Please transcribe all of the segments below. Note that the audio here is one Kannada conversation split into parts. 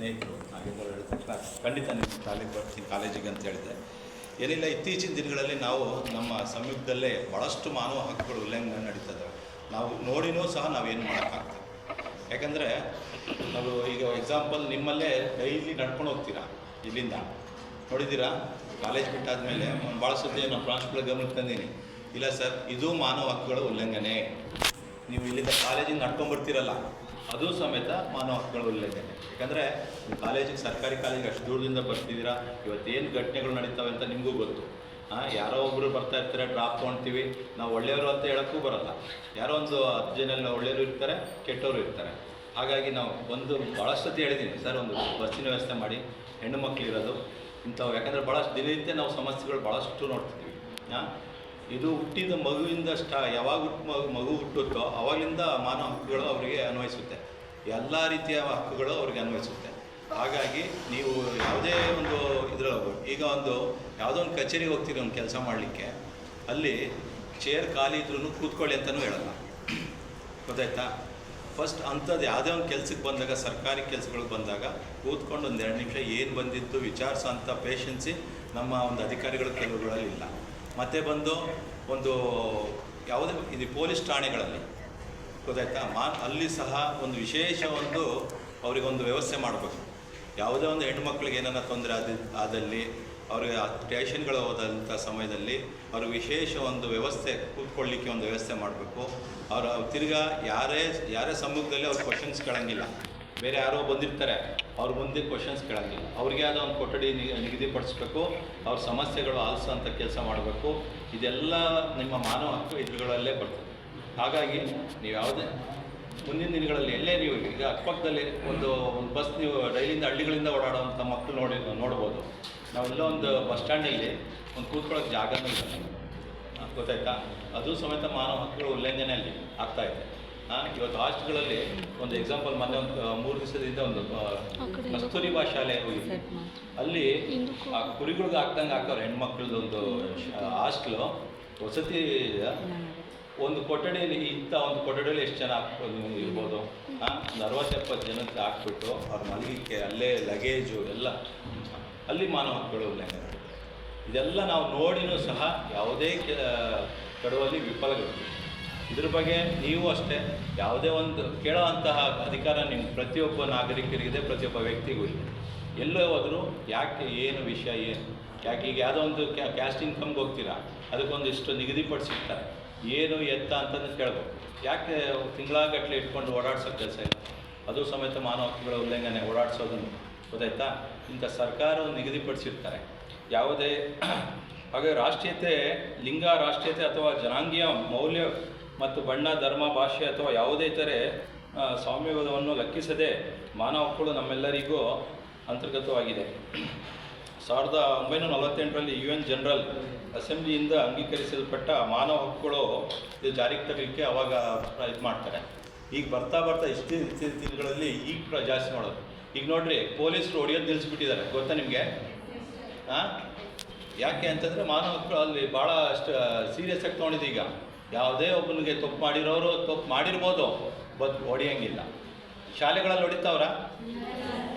ಸ್ನೇಹಿತರು ಹಾಗೆ ಹೇಳಿದ ತಕ್ಷಣ ಖಂಡಿತ ನಿಮ್ಮ ಶಾಲೆಗೆ ಬರ್ತೀನಿ, ಕಾಲೇಜಿಗೆ ಅಂತ ಹೇಳಿದೆ ಏನಿಲ್ಲ, ಇತ್ತೀಚಿನ ದಿನಗಳಲ್ಲಿ ನಾವು ನಮ್ಮ ಸಮೀಪದಲ್ಲೇ ಭಾಳಷ್ಟು ಮಾನವ ಹಕ್ಕುಗಳು ಉಲ್ಲಂಘನೆ ನಡೀತದೆ ನಾವು ನೋಡಿನೂ ಸಹ ನಾವೇನು ಮಾಡೋಕ್ಕಾಗ್ತದೆ ಯಾಕಂದರೆ, ನಾವು ಈಗ ಎಕ್ಸಾಂಪಲ್ ನಿಮ್ಮಲ್ಲೇ ಡೈಲಿ ನಡ್ಕೊಂಡು ಹೋಗ್ತೀರಾ ಇಲ್ಲಿಂದ? ನೋಡಿದ್ದೀರಾ? ಕಾಲೇಜ್ ಬಿಟ್ಟಾದಮೇಲೆ ಭಾಳ ಸತಿ ನಾನು ಪ್ರಾಂಶುಪಾಲ ಗಮನಕ್ಕೆ ತಂದೀನಿ. ಇಲ್ಲ ಸರ್, ಇದು ಮಾನವ ಹಕ್ಕುಗಳ ಉಲ್ಲಂಘನೆ. ನೀವು ಇಲ್ಲಿಂದ ಕಾಲೇಜಿಗೆ ನಡ್ಕೊಂಡು ಬರ್ತೀರಲ್ಲ ಅದು ಸಮೇತ ಮಾನವ ಹಕ್ಕುಗಳ ಉಲ್ಲಂಘನೆ ಯಾಕಂದರೆ ಕಾಲೇಜಿಗೆ, ಸರ್ಕಾರಿ ಕಾಲೇಜಿಗೆ ಅಷ್ಟು ದೂರದಿಂದ ಬರ್ತಿದ್ದೀರಾ? ಇವತ್ತೇನು ಘಟನೆಗಳು ನಡೀತಾವೆ ಅಂತ ನಿಮಗೂ ಗೊತ್ತು. ಹಾಂ ಯಾರೋ ಒಬ್ಬರು ಬರ್ತಾ ಇರ್ತಾರೆ ಡ್ರಾಪ್ ತೊಗೊಳ್ತೀವಿ ನಾವು ಒಳ್ಳೆಯವರು ಅಂತ ಹೇಳೋಕ್ಕೂ ಬರಲ್ಲ. ಯಾರೋ ಒಂದು ಹತ್ತು ಜನ ಒಳ್ಳೆಯವರು ಇರ್ತಾರೆ, ಕೆಟ್ಟವರು ಇರ್ತಾರೆ. ಹಾಗಾಗಿ ನಾವು ಒಂದು ಭಾಳಷ್ಟು ಸತಿ ಹೇಳಿದ್ದೀನಿ ಸರ್, ಒಂದು ಬಸ್ಸಿನ ವ್ಯವಸ್ಥೆ ಮಾಡಿ, ಹೆಣ್ಣು ಮಕ್ಕಳು ಇರೋದು. ಇಂಥವು ಯಾಕಂದರೆ ಭಾಳಷ್ಟು ದಿನನಿತ್ಯ ನಾವು ಸಮಸ್ಯೆಗಳು ಭಾಳಷ್ಟು ನೋಡ್ತಿದ್ದೀವಿ ಹಾಂ ಇದು ಹುಟ್ಟಿದ ಮಗುವಿಂದ ಸ್ಟಾ, ಯಾವಾಗ ಹುಟ್ಟು ಮಗು ಮಗು ಹುಟ್ಟುತ್ತೋ ಅವಾಗಿಂದ ಮಾನವ ಹಕ್ಕುಗಳು ಅವರಿಗೆ ಅನ್ವಯಿಸುತ್ತೆ. ಎಲ್ಲ ರೀತಿಯ ಹಕ್ಕುಗಳು ಅವ್ರಿಗೆ ಅನ್ವಯಿಸುತ್ತೆ. ಹಾಗಾಗಿ ನೀವು ಯಾವುದೇ ಒಂದು ಇದ್ರ ಈಗ ಒಂದು ಯಾವುದೋ ಒಂದು ಕಚೇರಿಗೆ ಹೋಗ್ತೀರಿ ಒಂದು ಕೆಲಸ ಮಾಡಲಿಕ್ಕೆ, ಅಲ್ಲಿ ಚೇರ್ ಖಾಲಿ ಇದ್ರೂ ಕೂತ್ಕೊಳ್ಳಿ ಅಂತಲೂ ಹೇಳಲ್ಲ. ಗೊತ್ತಾಯ್ತಾ? ಫಸ್ಟ್ ಅಂಥದ್ದು ಯಾವುದೇ ಒಂದು ಕೆಲಸಕ್ಕೆ ಬಂದಾಗ, ಸರ್ಕಾರಿ ಕೆಲಸಗಳಿಗೆ ಬಂದಾಗ ಕೂತ್ಕೊಂಡು ಒಂದು ಎರಡು ನಿಮಿಷ ಏನು ಬಂದಿತ್ತು ವಿಚಾರಿಸೋ ಅಂಥ ಪೇಷನ್ಸಿ ನಮ್ಮ ಒಂದು ಅಧಿಕಾರಿಗಳ ಕೆಲವುಗಳಲ್ಲಿ ಇಲ್ಲ. ಮತ್ತೆ ಬಂದು ಒಂದು ಯಾವುದೇ ಇದು ಪೊಲೀಸ್ ಠಾಣೆಗಳಲ್ಲಿ, ಗೊತ್ತಾಯ್ತಾ? ಮಾ, ಅಲ್ಲಿ ಸಹ ಒಂದು ವಿಶೇಷ ಒಂದು ಅವರಿಗೊಂದು ವ್ಯವಸ್ಥೆ ಮಾಡಬೇಕು. ಯಾವುದೇ ಒಂದು ಹೆಣ್ಮಕ್ಳಿಗೆ ಏನಾರ ತೊಂದರೆ ಆದ, ಆದಲ್ಲಿ, ಅವರಿಗೆ ಆ ಸ್ಟೇಷನ್ಗಳು ಹೋದಂಥ ಸಮಯದಲ್ಲಿ ಅವ್ರಿಗೆ ವಿಶೇಷ ಒಂದು ವ್ಯವಸ್ಥೆ, ಕೂತ್ಕೊಳ್ಳಿಕ್ಕೆ ಒಂದು ವ್ಯವಸ್ಥೆ ಮಾಡಬೇಕು. ಅವರು ತಿರ್ಗಾ ಯಾರೇ ಯಾರೇ ಸಮ್ಮುಖದಲ್ಲಿ ಅವ್ರು ಕ್ವಶನ್ಸ್ ಕೇಳಂಗಿಲ್ಲ. ಬೇರೆ ಯಾರೋ ಬಂದಿರ್ತಾರೆ, ಅವ್ರ ಮುಂದೆ ಕ್ವಶನ್ಸ್ ಕೇಳೋಂಗಿಲ್ಲ. ಅವ್ರಿಗೆ ಆದ ಒಂದು ಕೊಠಡಿ ನಿಗದಿಪಡಿಸ್ಬೇಕು, ಅವ್ರ ಸಮಸ್ಯೆಗಳು ಅಂತ ಕೆಲಸ ಮಾಡಬೇಕು. ಇದೆಲ್ಲ ನಿಮ್ಮ ಮಾನವ ಹಕ್ಕು ಇದ್ರುಗಳಲ್ಲೇ ಬರ್ತದೆ. ಹಾಗಾಗಿ ನೀವು ಯಾವುದೇ, ಮುಂದಿನ ದಿನಗಳಲ್ಲಿ ಎಲ್ಲೇ ನೀವು ಈಗ ಅಕ್ಕಪಕ್ಕದಲ್ಲಿ ಒಂದು ಒಂದು ಬಸ್ ನೀವು ಡೈಲಿಂದ ಹಳ್ಳಿಗಳಿಂದ ಓಡಾಡುವಂಥ ಮಕ್ಕಳು ನೋಡಿ, ನೋಡ್ಬೋದು. ನಾವೆಲ್ಲ ಒಂದು ಬಸ್ ಸ್ಟ್ಯಾಂಡಲ್ಲಿ ಒಂದು ಕೂತ್ಕೊಳ್ಳೋಕೆ ಜಾಗನೂ ಇಲ್ಲ. ಗೊತ್ತಾಯ್ತಾ? ಅದು ಸಮೇತ ಮಾನವ ಹಕ್ಕುಗಳ ಉಲ್ಲಂಘನೆಯಲ್ಲಿ ಆಗ್ತಾ ಇದೆ. ಹಾಂ ಇವತ್ತು ಹಾಸ್ಟೆಲ್ಗಳಲ್ಲಿ ಒಂದು ಎಕ್ಸಾಂಪಲ್ ಮೊನ್ನೆ ಒಂದು ಮೂರು ದಿವಸದಿಂದ ಒಂದು ಕಸ್ತೂರಿ ಕಸ್ತೂರಿಬಾ ಶಾಲೆ ಹೋಗಿದ್ವಿ ಅಲ್ಲಿ ಆ ಕುರಿಗಳಿಗೆ ಹಾಕ್ದಂಗೆ ಹಾಕೋರು ಹೆಣ್ಮಕ್ಳದ್ದು ಒಂದು ಹಾಸ್ಟ್ಲು. ವಸತಿ ಒಂದು ಕೊಠಡಿಯಲ್ಲಿ ಇಂಥ ಒಂದು ಕೊಠಡಿಯಲ್ಲಿ ಎಷ್ಟು ಜನ ಹಾಕ್ಬೋದು ಇರ್ಬೋದು? ಹಾಂ? ಒಂದು ಅರವತ್ತು ಎಪ್ಪತ್ತು ಜನಕ್ಕೆ ಹಾಕ್ಬಿಟ್ಟು ಅವ್ರ ಮಲಗಿಕ್ಕೆ ಅಲ್ಲೇ ಲಗೇಜು ಎಲ್ಲ ಅಲ್ಲಿ ಮಾನವ ಹಕ್ಕುಗಳು ಉಲ್ಲಂಘನೆ ಇದೆಲ್ಲ ನಾವು ನೋಡಿನೂ ಸಹ ಯಾವುದೇ ಕೆ ಕಡುವಲ್ಲಿ ವಿಫಲಗೊಳ್ತೀವಿ ಇದ್ರ ಬಗ್ಗೆ ನೀವು ಅಷ್ಟೇ ಯಾವುದೇ ಒಂದು ಕೇಳೋ ಅಂತಹ ಅಧಿಕಾರ ನಿಮ್ಮ ಪ್ರತಿಯೊಬ್ಬ ನಾಗರಿಕರಿಗಿದೆ, ಪ್ರತಿಯೊಬ್ಬ ವ್ಯಕ್ತಿಗೂ ಇದೆ. ಎಲ್ಲೇ ಹೋದರೂ ಯಾಕೆ ಏನು ವಿಷಯ ಏನು? ಯಾಕೆ ಈಗ ಯಾವುದೋ ಒಂದು ಕ್ಯಾ ಕ್ಯಾಸ್ಟ್ ಇನ್ಕಮ್ಗೆ ಹೋಗ್ತೀರಾ? ಅದಕ್ಕೊಂದು ಇಷ್ಟು ನಿಗದಿಪಡಿಸಿರ್ತಾರೆ ಏನು ಎತ್ತ ಅಂತಂದು ಕೇಳ್ಬೇಕು ಯಾಕೆ ತಿಂಗಳಾಗಟ್ಟಲೆ ಇಟ್ಕೊಂಡು ಓಡಾಡ್ಸೋ ಕೆಲಸ ಇಲ್ಲ? ಅದು ಸಮೇತ ಮಾನವ ಹಕ್ಕುಗಳ ಉಲ್ಲಂಘನೆ ಓಡಾಡಿಸೋದನ್ನು ಗೊತ್ತಾಯ್ತಾ? ಇಂಥ ಸರ್ಕಾರ ನಿಗದಿಪಡಿಸಿರ್ತಾರೆ ಯಾವುದೇ, ಹಾಗೆ ರಾಷ್ಟ್ರೀಯತೆ, ಲಿಂಗ ರಾಷ್ಟ್ರೀಯತೆ ಅಥವಾ ಜನಾಂಗೀಯ ಮೌಲ್ಯ ಮತ್ತು ಬಣ್ಣ, ಧರ್ಮ, ಭಾಷೆ ಅಥವಾ ಯಾವುದೇ ಇತರೆ ಸ್ವಾಮ್ಯವಾದವನ್ನು ಲೆಕ್ಕಿಸದೆ ಮಾನವ ಹಕ್ಕುಗಳು ನಮ್ಮೆಲ್ಲರಿಗೂ ಅಂತರ್ಗತವಾಗಿದೆ. ಸಾವಿರದ ಒಂಬೈನೂರ ನಲವತ್ತೆಂಟರಲ್ಲಿ ಯು ಎನ್ ಜನರಲ್ ಅಸೆಂಬ್ಲಿಯಿಂದ ಅಂಗೀಕರಿಸಲ್ಪಟ್ಟ ಮಾನವ ಹಕ್ಕುಗಳು ಇದು ಜಾರಿಗೆ ತರಲಿಕ್ಕೆ ಅವಾಗ ಇದು ಮಾಡ್ತಾರೆ. ಈಗ ಬರ್ತಾ ಬರ್ತಾ ಇಷ್ಟು ದಿನಗಳಲ್ಲಿ ಈಗ ಜಾಸ್ತಿ ಮಾಡೋದು. ಈಗ ನೋಡ್ರಿ, ಪೊಲೀಸರು ಹೊಡೆಯೋದು ನಿಲ್ಲಿಸ್ಬಿಟ್ಟಿದ್ದಾರೆ ಗೊತ್ತಾ ನಿಮಗೆ? ಹಾಂ ಯಾಕೆ ಅಂತಂದರೆ ಮಾನವ ಹಕ್ಕು ಅಲ್ಲಿ ಭಾಳ ಅಷ್ಟು ಸೀರಿಯಸ್ ಆಗಿ ತೊಗೊಂಡಿದೆ ಈಗ. ಯಾವುದೇ ಒಬ್ಬನಿಗೆ ತಪ್ಪು ಮಾಡಿರೋರು ತಪ್ಪು ಮಾಡಿರ್ಬೋದು ಬಟ್ ಹೊಡೆಯಂಗಿಲ್ಲ. ಶಾಲೆಗಳಲ್ಲಿ ಹೊಡಿತಾವ್ರ?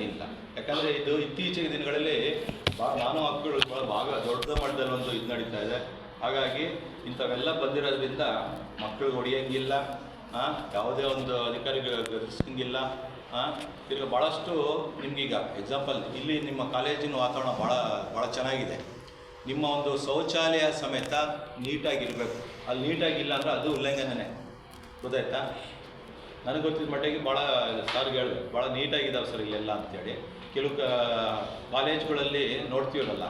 ಇಲ್ಲ. ಯಾಕಂದರೆ ಇದು ಇತ್ತೀಚಿನ ದಿನಗಳಲ್ಲಿ ಬಾ, ನಾನು ಹಕ್ಕುಗಳು ಭಾಳ ಭಾಗ ದೊಡ್ಡ ಮಟ್ಟದಲ್ಲಿ ಒಂದು ಇದು ನಡೀತಾ ಇದೆ. ಹಾಗಾಗಿ ಇಂಥವೆಲ್ಲ ಬಂದಿರೋದ್ರಿಂದ ಮಕ್ಕಳಿಗೆ ಹೊಡೆಯಂಗಿಲ್ಲ ಹಾಂ ಯಾವುದೇ ಒಂದು ಅಧಿಕಾರಿಗೆ ಗದರ್ಸಂಗಿಲ್ಲ ಹಾಂ ಈಗ ಭಾಳಷ್ಟು ನಿಮಗೀಗ ಎಕ್ಸಾಂಪಲ್ ಇಲ್ಲಿ ನಿಮ್ಮ ಕಾಲೇಜಿನ ವಾತಾವರಣ ಭಾಳ ಭಾಳ ಚೆನ್ನಾಗಿದೆ. ನಿಮ್ಮ ಒಂದು ಶೌಚಾಲಯ ಸಮೇತ ನೀಟಾಗಿರಬೇಕು. ಅಲ್ಲಿ ನೀಟಾಗಿಲ್ಲ ಅಂದರೆ ಅದು ಉಲ್ಲಂಘನೆ ಗೊತ್ತಾಯ್ತಾ? ನನಗೆ ಗೊತ್ತಿದ್ದ ಮಟ್ಟಿಗೆ ಭಾಳ ಸಾರ್ಗೆ ಹೇಳಿ ಭಾಳ ನೀಟಾಗಿದ್ದಾವೆ ಸರ್ ಇಲ್ಲೆಲ್ಲ ಅಂತೇಳಿ. ಕೆಲವು ಕಾಲೇಜ್ಗಳಲ್ಲಿ ನೋಡ್ತೀವಲ್ಲ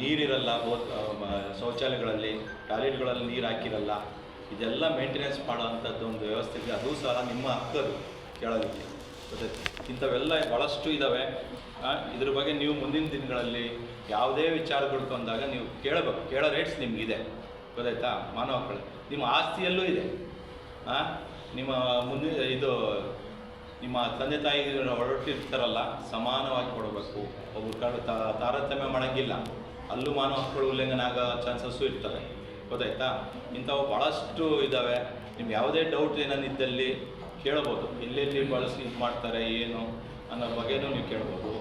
ನೀರಿರಲ್ಲ ಶೌಚಾಲಯಗಳಲ್ಲಿ, ಟಾಯ್ಲೆಟ್ಗಳಲ್ಲಿ ನೀರು ಹಾಕಿರಲ್ಲ. ಇದೆಲ್ಲ ಮೇಂಟೆನೆನ್ಸ್ ಮಾಡೋವಂಥದ್ದು ಒಂದು ವ್ಯವಸ್ಥೆ ಅದು ಸಹ ನಿಮ್ಮ ಹಕ್ಕದು ಕೇಳೋದಕ್ಕೆ. ಗೊತ್ತಾಯ್ತು ಇಂಥವೆಲ್ಲ ಭಾಳಷ್ಟು ಇದ್ದಾವೆ ಇದ್ರ ಬಗ್ಗೆ ನೀವು ಮುಂದಿನ ದಿನಗಳಲ್ಲಿ ಯಾವುದೇ ವಿಚಾರಗಳು ತಂದಾಗ ನೀವು ಕೇಳಬೇಕು. ಕೇಳೋ ರೇಟ್ಸ್ ನಿಮಗಿದೆ. ಗೊತ್ತಾಯ್ತಾ? ಮಾನವ ಹಕ್ಕಳು ನಿಮ್ಮ ಆಸ್ತಿಯಲ್ಲೂ ಇದೆ. ಹಾಂ ನಿಮ್ಮ ಮುಂದಿನ ಇದು ನಿಮ್ಮ ತಂದೆ ತಾಯಿ ಹೊರಟಿರ್ತಾರಲ್ಲ ಸಮಾನವಾಗಿ ಕೊಡಬೇಕು. ಒಬ್ಬರು ಕಡೆ ತಾರತಮ್ಯ ಮಾಡೋಂಗಿಲ್ಲ. ಅಲ್ಲೂ ಮಾನವ ಹಕ್ಕಳು ಉಲ್ಲಂಘನೆ ಆಗೋ ಚಾನ್ಸಸ್ಸು ಇರ್ತವೆ. ಗೊತ್ತಾಯ್ತಾ? ಇಂಥವು ಭಾಳಷ್ಟು ಇದ್ದಾವೆ ನಿಮ್ಗೆ ಯಾವುದೇ ಡೌಟ್ ಏನಾನಿದ್ದಲ್ಲಿ ಕೇಳ್ಬೋದು, ಎಲ್ಲೆಲ್ಲಿ ಬಳಸಿ ಇದು ಮಾಡ್ತಾರೆ, ಏನು ಅನ್ನೋ ಬಗ್ಗೆನೂ ನೀವು ಕೇಳ್ಬೋದು.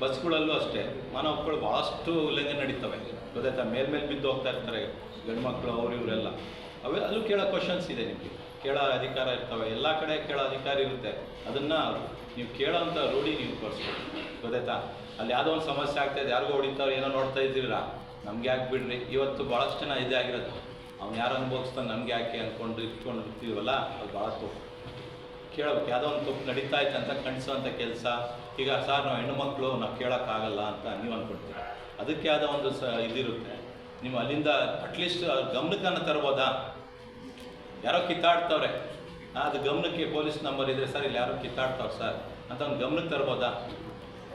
ಬಸ್ಗಳಲ್ಲೂ ಅಷ್ಟೇ ಮಾನವ ಭಾಳಷ್ಟು ಉಲ್ಲಂಘನೆ ನಡೀತವೆ. ಗೊತ್ತಾಯ್ತಾ? ಮೇಲ್ಮೇಲೆ ಬಿದ್ದು ಹೋಗ್ತಾ ಇರ್ತಾರೆ ಗಂಡು ಮಕ್ಕಳು ಅವರು ಇವರೆಲ್ಲ. ಅವೆ ಅಲ್ಲೂ ಕೇಳೋ ಕ್ವಶನ್ಸ್ ಇದೆ ನಿಮಗೆ. ಕೇಳೋ ಅಧಿಕಾರ ಇರ್ತವೆ, ಎಲ್ಲ ಕಡೆ ಕೇಳೋ ಅಧಿಕಾರ ಇರುತ್ತೆ. ಅದನ್ನು ನೀವು ಕೇಳೋಂಥ ರೂಢಿ ನೀವು ಕೊಡಿಸ್ಬೋದು ಗೊತ್ತಾಯ್ತಾ? ಅಲ್ಲಿ ಯಾವುದೋ ಒಂದು ಸಮಸ್ಯೆ ಆಗ್ತಾಯಿದೆ ಯಾರಿಗೋ ಹೊಡಿತಾವ್ರು ಏನೋ ನೋಡ್ತಾ ಇದ್ದೀರಾ? ನಮ್ಗೆ ಯಾಕೆ ಬಿಡ್ರಿ? ಇವತ್ತು ಭಾಳಷ್ಟು ಜನ ಇದೇ ಆಗಿರೋದು. ಅವ್ನು ಯಾರು ಅನುಭವಿಸ್ತಾನೆ, ನಮ್ಗೆ ಯಾಕೆ ಅಂದ್ಕೊಂಡು ಇಟ್ಕೊಂಡು ಇರ್ತೀವಲ್ಲ ಅದು ಭಾಳ ಕೇಳಬೇಕು ಯಾವುದೋ ಒಂದು ತಪ್ಪು ನಡೀತಾ ಇತ್ತು ಅಂತ ಖಂಡಿಸುವಂಥ ಕೆಲಸ. ಈಗ ಸರ್, ನಾವು ಹೆಣ್ಣು ಮಕ್ಕಳು, ನಾವು ಕೇಳೋಕ್ಕಾಗಲ್ಲ ಅಂತ ನೀವು ಅಂದ್ಕೊಳ್ತೀರ ಅದಕ್ಕೆ ಆದ ಒಂದು ಸ ಇದಿರುತ್ತೆ. ನೀವು ಅಲ್ಲಿಂದ ಅಟ್ಲೀಸ್ಟ್ ಗಮನಕ್ಕನ್ನು ತರ್ಬೋದಾ? ಯಾರೋ ಕಿತ್ತಾಡ್ತವ್ರೆ. ಅದು ಗಮನಕ್ಕೆ ಪೊಲೀಸ್ ನಂಬರ್ ಇದ್ರೆ ಸರ್, ಇಲ್ಲಿ ಯಾರೋ ಕಿತ್ತಾಡ್ತಾವ್ರೆ ಸರ್ ಅಂತ ಒಂದು ಗಮನಕ್ಕೆ ತರ್ಬೋದಾ?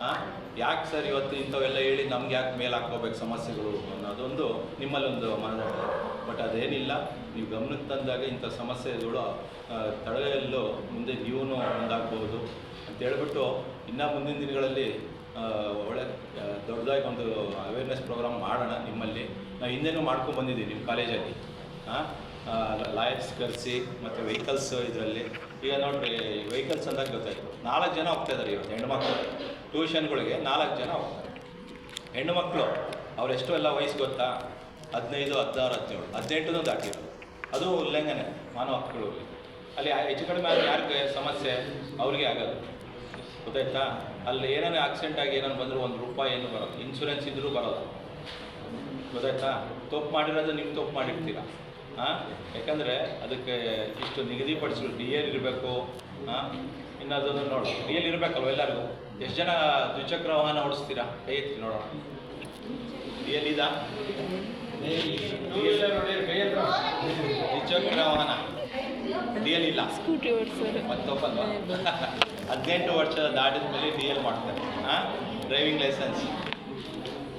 ಹಾಂ ಯಾಕೆ ಸರ್ ಇವತ್ತು ಇಂಥವೆಲ್ಲ ಹೇಳಿ ನಮ್ಗೆ ಯಾಕೆ ಮೇಲೆ ಹಾಕ್ಕೋಬೇಕು ಸಮಸ್ಯೆಗಳು ಅನ್ನೋದೊಂದು ನಿಮ್ಮಲ್ಲೊಂದು ಮನೋಭಾವ ಬಟ್ ಅದೇನಿಲ್ಲ ನೀವು ಗಮನಕ್ಕೆ ತಂದಾಗ ಇಂಥ ಸಮಸ್ಯೆಗಳು ಆ, ತಡೆಯಲು ಮುಂದೆ ನೀವು ಒಂದಾಗ್ಬೋದು ಅಂತ ಹೇಳ್ಬಿಟ್ಟು ಇನ್ನು ಮುಂದಿನ ದಿನಗಳಲ್ಲಿ ಒಳ್ಳೆ ದೊಡ್ಡದಾಗಿ ಒಂದು ಅವೇರ್ನೆಸ್ ಪ್ರೋಗ್ರಾಮ್ ಮಾಡೋಣ ನಿಮ್ಮಲ್ಲಿ. ನಾವು ಹಿಂದೆನೂ ಮಾಡ್ಕೊಂಡು ಬಂದಿದ್ದೀವಿ ನಿಮ್ಮ ಕಾಲೇಜಲ್ಲಿ. ಹಾಂ ಲಾಯರ್ಸ್ ಕರೆಸಿ ಮತ್ತು ವೆಹಿಕಲ್ಸ್ ಇದರಲ್ಲಿ. ಈಗ ನೋಡಿರಿ ವೆಹಿಕಲ್ಸ್ ಅಂದಾಗ ಗೊತ್ತಾಯಿತು. ನಾಲ್ಕು ಜನ ಹೋಗ್ತಾ ಇದ್ದಾರೆ ಇವತ್ತು ಹೆಣ್ಮಕ್ಳು. ಟ್ಯೂಷನ್ಗಳಿಗೆ ನಾಲ್ಕು ಜನ ಹೋಗ್ತಾರೆ. ಹೆಣ್ಣು ಮಕ್ಕಳು ಅವರೆಷ್ಟು ಎಲ್ಲ ವಯಸ್ಸು ಗೊತ್ತಾ? ಹದಿನೈದು, ಹದಿನಾರು, ಹದಿನೇಳು. ಹದಿನೆಂಟು ದಾಟಿರೋದು ಅದು ಉಲ್ಲಂಘನೆ, ಮಾನವ ಹಕ್ಕುಗಳು ಅಲ್ಲಿ ಹೆಚ್ಚು ಕಡಿಮೆ ಆದರೆ ಯಾರಿಗೆ ಸಮಸ್ಯೆ? ಅವ್ರಿಗೆ ಆಗೋದು. ಗೊತ್ತಾಯ್ತಾ? ಅಲ್ಲಿ ಏನೇನು ಆಕ್ಸಿಡೆಂಟ್ ಆಗಿ ಏನಾರು ಬಂದರೂ, ಒಂದು ರೂಪಾಯಿ ಏನು ಬರೋದು. ಇನ್ಶೂರೆನ್ಸ್ ಇದ್ದರೂ ಬರೋದು. ಗೊತ್ತಾಯ್ತಾ? ತಪ್ಪು ಮಾಡಿರೋದು ನೀವು ತಪ್ಪು ಮಾಡಿರ್ತೀರ? ಹಾಂ ಯಾಕಂದರೆ ಅದಕ್ಕೆ ಇಷ್ಟು ನಿಗದಿಪಡಿಸಲು ಡಿ ಎಲ್ ಇರಬೇಕು. ಹಾಂ ಇನ್ನು ಅದನ್ನು ನೋಡಿ ಡಿ ಎಲ್ ಇರಬೇಕಲ್ವ ಎಲ್ಲರಿಗೂ? ಎಷ್ಟು ಜನ ದ್ವಿಚಕ್ರ ವಾಹನ ಓಡಿಸ್ತೀರಾ? ಕೈ ಎತ್ತಿ ನೋಡೋಣ. ಡಿ ಎಲ್ ಇದಾ? ದ್ವಿಚಕ್ರ ವಾಹನ ಸ್ಕೂಟಿ ಹದಿನೆಂಟು ವರ್ಷದ ದಾಟಿದ ಮೇಲೆ ಡಿ ಎಲ್ ಮಾಡ್ತಾರೆ. ಹಾಂ ಡ್ರೈವಿಂಗ್ ಲೈಸೆನ್ಸ್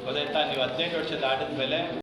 ಗೊತ್ತಾಯ್ತಾ? ನೀವು ಹದಿನೆಂಟು ವರ್ಷ ದಾಟಿದ ಮೇಲೆ